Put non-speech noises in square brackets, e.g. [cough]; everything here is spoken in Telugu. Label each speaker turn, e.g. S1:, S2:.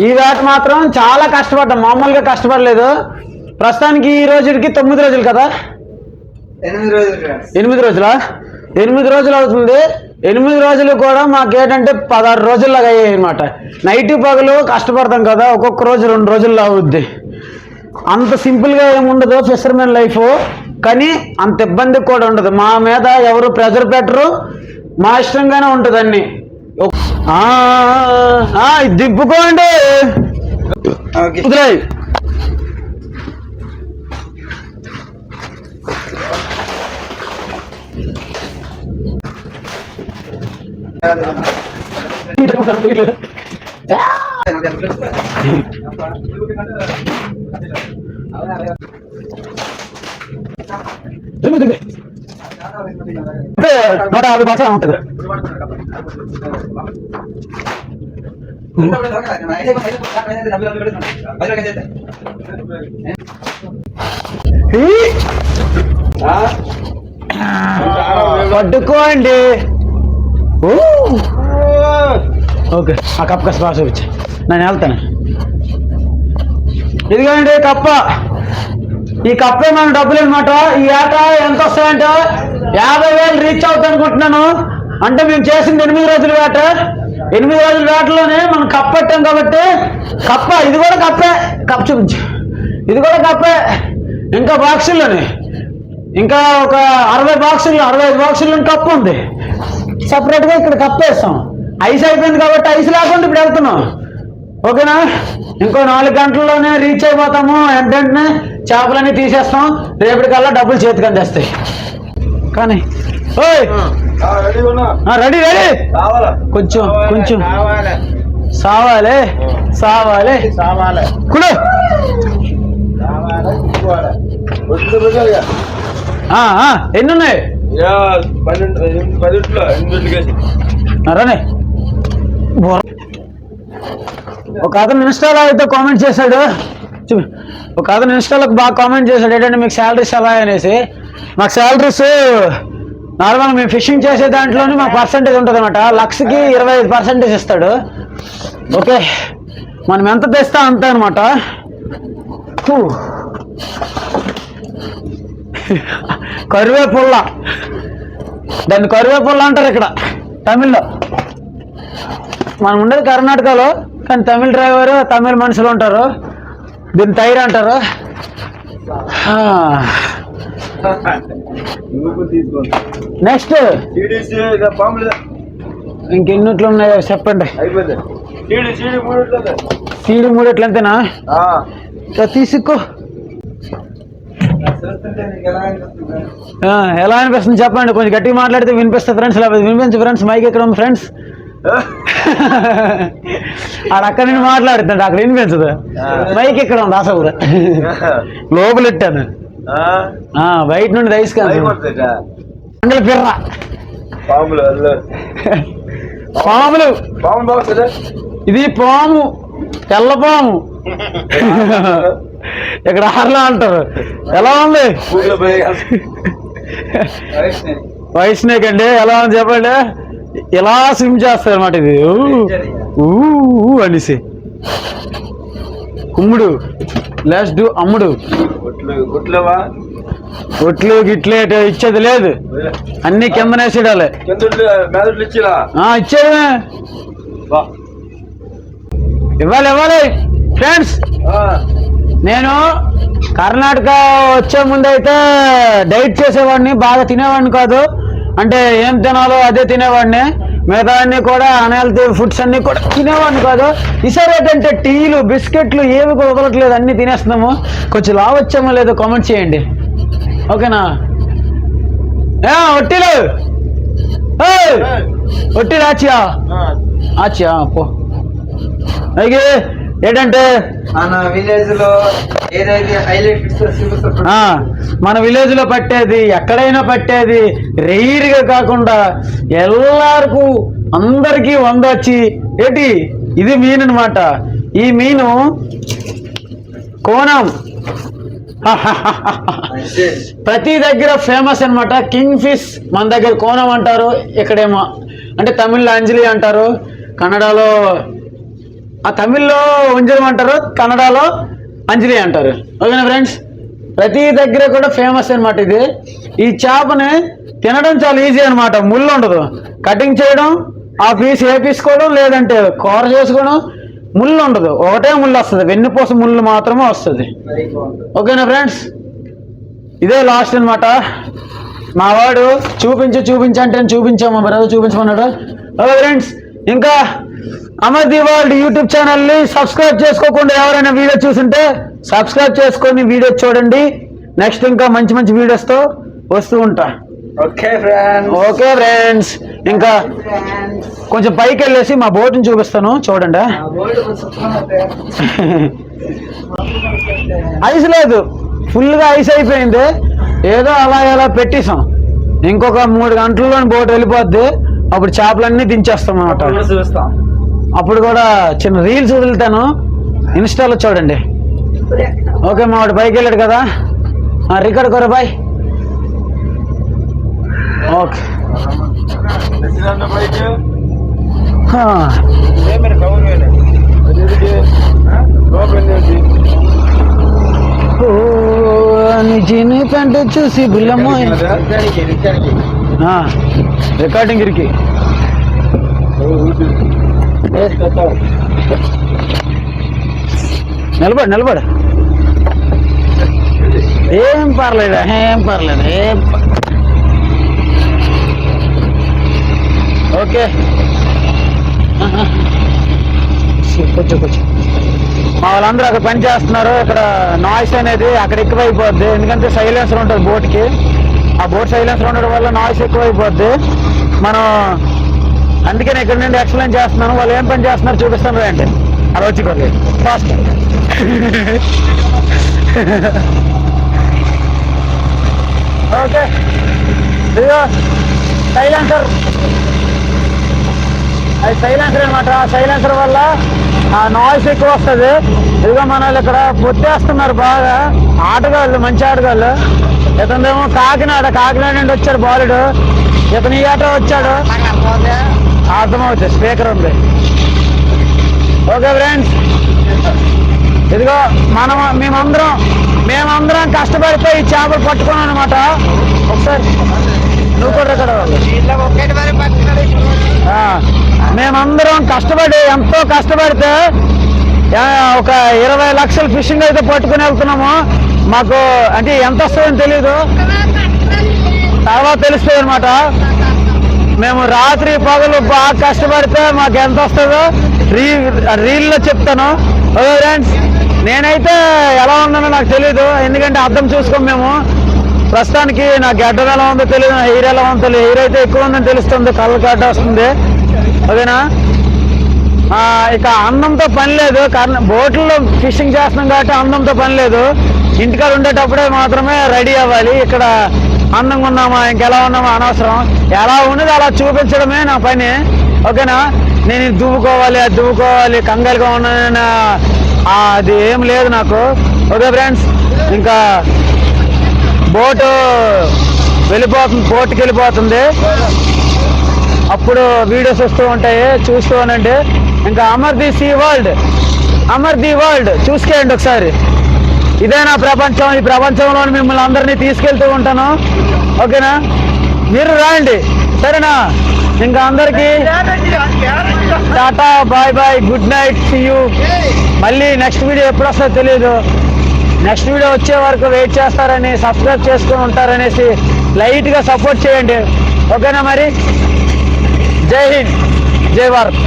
S1: ఈ వేట మాత్రం చాలా కష్టపడ్డాం. మామూలుగా కష్టపడలేదు. ప్రస్తుతానికి ఈ రోజుకి తొమ్మిది రోజులు కదా?
S2: ఎనిమిది రోజులు
S1: ఎనిమిది రోజులా? ఎనిమిది రోజులు అవుతుంది. ఎనిమిది రోజులు కూడా మాకేంటంటే పదహారు రోజుల్లాగా అయ్యాయి అనమాట నైట్ పగలు కష్టపడతాం కదా ఒక్కొక్క రోజు రెండు రోజుల్లో అవుద్ది. అంత సింపుల్గా ఏముండదు ఫిషర్మెన్ లైఫ్ కానీ అంత ఇబ్బంది కూడా ఉండదు. మా మీద ఎవరు ప్రెజర్ పెట్టరు మా ఇష్టంగానే ఉంటుంది అన్ని. దింపుకోండి.
S2: ఓకే.
S1: కుదిరాయి నూట యాభై పర్సెంట్ ఉంటుంది పట్టుకోండి. ఓ ఓకే ఆ కప్ కసి బాగా చూపించు. నేను వెళ్తాను. ఇదిగోండి కప్ప. ఈ కప్పే ఏమైనా డబ్బులు అనమాట ఈ ఆట ఎంత వస్తాయంటే? యాభై వేలు రీచ్ అవుతా అనుకుంటున్నాను. అంటే మేము చేసింది ఎనిమిది రోజుల వేట. ఎనిమిది రోజుల వేటలోనే మనం కప్పెట్టాం కాబట్టి కప్ప ఇది కూడా కప్పే. కప్ప చూపించు. ఇది కూడా కప్పే. ఇంకా బాక్సుల్లోనే. ఇంకా ఒక అరవై బాక్సులు అరవై ఐదు బాక్సుల్లో కప్పు ఉంది. సపరేట్గా ఇక్కడ కప్పు వేస్తాం ఐస్ అయిపోయింది కాబట్టి ఐస్ లేకుండా ఇప్పుడు వెళ్తున్నాం. ఓకేనా? ఇంకో నాలుగు గంటల్లోనే రీచ్ అయిపోతాము. వెంటనే చేపలన్నీ తీసేస్తాం. రేపటికల్లా డబ్బులు చేతికి అందేస్తాయి. కానీ ఓయ్!
S3: రెడీ
S1: రెడీ రెడీ
S3: కావాలా?
S1: కొంచెం కొంచెం.
S3: కావాలి.
S1: సావాలే సావాలే.
S3: కావాలి
S1: కుడు ఎన్ని ఉన్నాయి?
S3: యా
S1: రానే. ఒక అతను ఇన్స్టాలో అయితే కామెంట్ చేశాడు. ఒక అతను ఇన్స్టాలో బాగా కామెంట్ చేశాడు. ఏంటంటే మీకు శాలరీస్ ఎలా అనేసి. మాకు శాలరీస్ నార్మల్ మేము ఫిషింగ్ చేసే దాంట్లోనే మాకు పర్సంటేజ్ ఉంటుంది అనమాట లక్షకి ఇరవై ఐదు పర్సెంటేజ్ ఇస్తాడు. ఓకే. మనం ఎంత తెస్తా అంత అనమాట కరువే పుల్ల దాన్ని కరువే పుల్ల అంటారు ఇక్కడ తమిళ్ళో. మనం ఉండేది కర్ణాటకలో కానీ తమిళ డ్రైవర్ తమిళ మనుషులు ఉంటారు. దీన్ని తైర్ అంటారు. నెక్స్ట్ ఇంకెన్నిట్లు ఉన్నాయో చెప్పండి.
S3: మూడు
S1: సీడి మూడెట్లు
S3: ఆ.
S1: ఇక తీసుకో.
S2: ఎలా అనిపిస్తుంది
S1: చెప్పండి కొంచెం గట్టిగా మాట్లాడితే వినిపిస్తుంది ఫ్రెండ్స్ లేకపోతే వినిపించు ఫ్రెండ్స్ మైక్ ఎక్కడ ఉంది ఫ్రెండ్స్ ఆడ అక్కడ నుండి మాట్లాడుతాడు అక్కడ వినిపించదు. మైక్ ఎక్కడ ఉంది? అసలు లోపల?
S3: ఆ,
S1: బయట నుండి? మంగళ పిర్ర.
S3: పాములు.
S1: పాములు. ఇది పాము తెల్ల పాము. [laughs] ఇక్కడ ఆర్లా అంటారు. ఎలా ఉంది.
S2: వైష్ణవ్
S1: అండి ఎలా ఉంది చెప్పండి? ఇలా స్విమ్ చేస్తారు అనమాట ఇది. ఊ, అనేసి. కుమ్ముడు లాస్ట్ డూ అమ్ముడు. ఒట్లు గిట్లు ఇచ్చేది లేదు. అన్ని కింద నేసేడాలి ఇచ్చేది. ఇవ్వాలి ఇవ్వాలి. ఫ్రెండ్స్. నేను కర్ణాటక వచ్చే ముందు అయితే డైట్ చేసేవాడిని బాగా తినేవాడిని కాదు. అంటే ఏం తినాలో అదే తినేవాడిని. మిగతా అన్ని కూడా అన్హెల్తీ ఫుడ్స్ అన్ని కూడా తినేవాడిని కాదు. ఈసారి ఏంటంటే టీలు బిస్కెట్లు ఏమి కూడా వదలట్లేదు అన్ని తినేస్తున్నాము. కొంచెం లావు వచ్చామో లేదో కామెంట్ చేయండి. ఓకేనా? ఒట్టిలు? ఏయ్! ఒట్టి రాచియా
S3: ఆ.
S1: ఆచియా పో. అయితే ఏంటంటే?
S2: మన విలేజ్లో ఏదైతే హైలైట్
S1: మన విలేజ్లో పట్టేది ఎక్కడైనా పట్టేది రైర్గా కాకుండా ఎల్లరికూ అందరికీ వందొచ్చి ఏంటి? ఇది మీన్ అన్నమాట ఈ మీను కోనం ప్రతి దగ్గర ఫేమస్ అన్నమాట. కింగ్ ఫిష్ మన దగ్గర కోనం అంటారు ఇక్కడేమో. అంటే తమిళ్ళో అంజలి అంటారు కన్నడలో ఆ తమిళ్ళో ఉంజరం అంటారు కన్నడలో అంజలి అంటారు. ఓకేనా ఫ్రెండ్స్ ప్రతి దగ్గర కూడా ఫేమస్ అనమాట ఇది. ఈ చేపని తినడం చాలా ఈజీ అనమాట ముళ్ళు ఉండదు. కటింగ్ చేయడం ఆ పీస్ వేపించుకోవడం లేదంటే కూర చేసుకోవడం ముళ్ళు ఉండదు. ఒకటే ముళ్ళు వస్తుంది. వెన్నుపూస ముళ్ళు మాత్రమే వస్తుంది. ఓకేనా ఫ్రెండ్స్ ఇదే లాస్ట్ అనమాట మా వాడు చూపించు చూపించు అంటే చూపించాము. బ్రదర్ చూపించమన్నాడు. ఓకే ఫ్రెండ్స్ ఇంకా అమర్ వరల్డ్ యూట్యూబ్ ఛానల్ని సబ్స్క్రైబ్ చేసుకోకుండా ఎవరైనా వీడియో చూసుంటే సబ్స్క్రైబ్ చేసుకొని వీడియో చూడండి. నెక్స్ట్ ఇంకా మంచి మంచి వీడియోస్తో వస్తూ ఉంటా.
S2: Okay friends.
S1: Okay friends. ఇంకా కొంచెం పైకి వెళ్ళేసి మా బోట్ని చూపిస్తాను. చూడండి. ఐస్ లేదు. ఫుల్గా ఐస్ అయిపోయింది. ఏదో అలా ఎలా పెట్టేసాం ఇంకొక మూడు గంటల్లో బోట్ వెళ్ళిపోద్ది. అప్పుడు చేపలన్నీ దించేస్తాం అన్నమాట.
S2: చూస్తాం.
S1: అప్పుడు కూడా చిన్న రీల్స్ వదులుతాను. ఇన్స్టాలో చూడండి. ఓకే మా వాడు పైకి వెళ్ళాడు కదా. రికార్డ్ కొర బాయ్. ఓకే.
S3: తెచ్చినా బైక్
S1: హా.
S2: మీరు కౌరు
S3: అదేంటి లోపల ఏంటి
S1: ఓ, నీ జీని ప్యాంట్ చూసి బిల్లమ్మ. రికార్డింగ్ ఇరికి నిలబడు నిలబడు. ఏం పర్లేదు ఏం పర్లేదు ఏం ఓకే. కొంచెం కొంచెం మా వాళ్ళందరూ అక్కడ పని చేస్తున్నారు. ఇక్కడ నాయిస్ అనేది అక్కడ ఎక్కువైపోద్ది. ఎందుకంటే సైలెన్సర్ ఉంటుంది బోట్కి. ఆ బోట్ సైలెన్సర్ ఉండడం వల్ల నాయిస్ ఎక్కువైపోద్ది. మనం అందుకే నేను ఇక్కడ నుండి ఎక్స్ప్లెయిన్ చేస్తున్నాను వాళ్ళు ఏం పని చేస్తున్నారు చూపిస్తాను రండి. అలా వచ్చి కొద్ది ఫాస్ట్ ఓకే. ఇదిగో సైలెన్సర్ అది సైలెన్సర్ అనమాట సైలెన్సర్ వల్ల ఆ నాయిస్ ఎక్కువ వస్తుంది. ఇదిగో మన వాళ్ళు ఇక్కడ పొత్తేస్తున్నారు బాగా. ఆటగాళ్ళు మంచి ఆటగాళ్ళు. ఇతనేమో కాకినాడ కాకినాడ నుండి వచ్చాడు బాలుడు. ఇతను ఈ ఆట వచ్చాడు. అర్థమవుతుంది స్పీకర్ ఉంది. Okay friends. ఇదిగో మనం మేమందరం మేమందరం కష్టపడితే ఈ చేపలు పట్టుకున్నాం అనమాట ఒకసారి నువ్వు కూడా ఇక్కడ మేమందరం కష్టపడి ఎంతో కష్టపడితే ఒక ఇరవై లక్షల ఫిషింగ్ అయితే పట్టుకుని వెళ్తున్నాము. మాకు అంటే ఎంత వస్తుందని తెలీదు. తర్వాత తెలుస్తుంది అనమాట మేము రాత్రి పగలు బాగా కష్టపడితే మాకు ఎంత వస్తుందో రీ రీల్లో చెప్తాను. ఓకే ఫ్రెండ్స్ నేనైతే ఎలా ఉన్నానో నాకు తెలియదు ఎందుకంటే అర్థం చూసుకోం మేము. ప్రస్తుతానికి నా గడ్డం ఎలా ఉందో తెలియదు నా హెయిర్ ఎలా ఉందో తెలియదు హెయిర్ అయితే ఎక్కువ ఉందని తెలుస్తుంది కళ్ళ గడ్డ వస్తుంది. ఓకేనా? ఇక అన్నంతో పని లేదు. కారణం బోట్లలో ఫిషింగ్ చేస్తున్నాం కాబట్టి అన్నంతో పని లేదు. ఇంటికాడ ఉండేటప్పుడే మాత్రమే రెడీ అవ్వాలి. ఇక్కడ అందంగా ఉన్నామా? ఇంకెలా ఉన్నామా? అనవసరం. ఎలా ఉన్నది అలా చూపించడమే నా పని. ఓకేనా? నేను దువ్వుకోవాలి అది దువ్వుకోవాలి కంగారుగా ఉన్న అది ఏం లేదు నాకు. ఓకే ఫ్రెండ్స్ ఇంకా బోటు వెళ్ళిపోతుంది పోర్టుకి వెళ్ళిపోతుంది. అప్పుడు వీడియోస్ వస్తూ ఉంటాయి చూస్తూ ఉండండి. ఇంకా Amar the sea world. Amar the world. చూసుకోండి ఒకసారి. ఇదే నా ప్రపంచం. ఈ ప్రపంచంలో మిమ్మల్ని అందరినీ తీసుకెళ్తూ ఉంటాను. ఓకేనా? మీరు రాయండి సరేనా? ఇంకా అందరికీ tata bye bye good night see you మళ్ళీ నెక్స్ట్ వీడియో ఎప్పుడు వస్తుందో తెలియదు నెక్స్ట్ వీడియో వచ్చే వరకు వెయిట్ చేస్తారని సబ్స్క్రైబ్ చేసుకొని ఉంటారనేసి లైట్గా సపోర్ట్ చేయండి. ఓకేనా మరి? జై హింద్. జై భారత్.